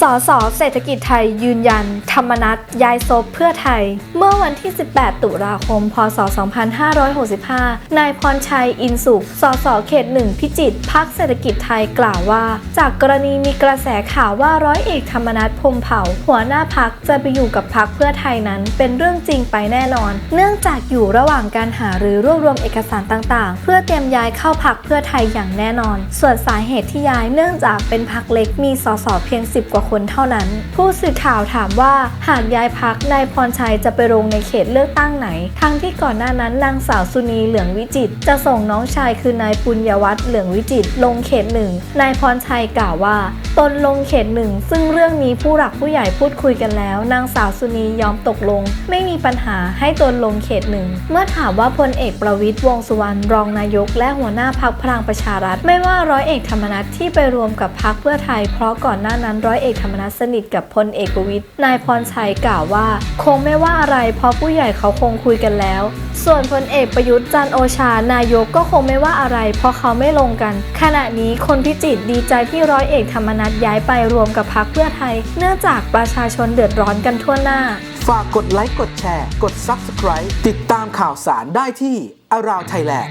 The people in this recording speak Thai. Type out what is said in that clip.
สสเศรษฐกิจไทยยืนยัน ธรรมนัตย้ายซบเพื่อไทย เมื่อวันที่ 18 ตุลาคม พศ 2565 นายพรชัย อินสุข สสเขตหนึ่งพิจิตรพักเศรษฐกิจไทยกล่าวว่า จากกรณีมีกระแสข่าวว่าร้อยเอกธรรมนัฐพมเผ่า หัวหน้าพักจะไปอยู่กับพักเพื่อไทยนั้นเป็นเรื่องจริงไปแน่นอน เนื่องจากอยู่ระหว่างการหาหรือรวบรวมเอกสารต่างๆ เพื่อเตรียมย้ายเข้าพักเพื่อไทยอย่างแน่นอน ส่วนสาเหตุที่ย้ายเนื่องจากเป็นพักเล็กมีสสเพียง 10 กว่าคนเท่านั้น ผู้สื่อข่าวถามว่าหากย้ายพักนายพรชัยจะไปลงในเขตเลือกตั้งไหน ทั้งที่ก่อนหน้านั้นนางสาวสุนีเหลืองวิจิต จะส่งน้องชายคือนายปุญญวัฒน์เหลืองวิจิต ลงเขตหนึ่งนายพรชัยกล่าวว่า ตนลงเขตหนึ่งซึ่งเรื่องนี้ผู้หลักผู้ใหญ่พูดคุยกันแล้ว นางสาวสุนียอมตกลง ไม่มีปัญหาให้ตนลงเขตหนึ่งเมื่อถามว่าพลเอกประวิตยวงสุวรรณรองนายก และหัวหน้าพักพลังประชารัฐ ไม่ว่าร้อยเอกธรรมนัฐที่ไปรวมกับพักเพื่อไทยเพราะก่อนหน้านั้นร้อยเอกธรรมนัฐสนิทกับพลเอกประวิตยนายพรชัยกล่าวว่า คงไม่ว่าอะไรเพราะผู้ใหญ่เขาคงคุยกันแล้ว ส่วนพลเอกประยุทธ์จันโอชานายกก็คงไม่ว่าอะไร เพราะเขาไม่ลงกัน ขณะนี้คนพิจิตรดีใจที่ร้อยเอกธรรมนัฐย้ายไปรวมกับพักเพื่อไทย เนื่องจากประชาชนเดือดร้อนกันทั่วหน้า ฝากกดไลค์กดแชร์ กด Subscribe ติดตามข่าวสารได้ที่ Around Thailand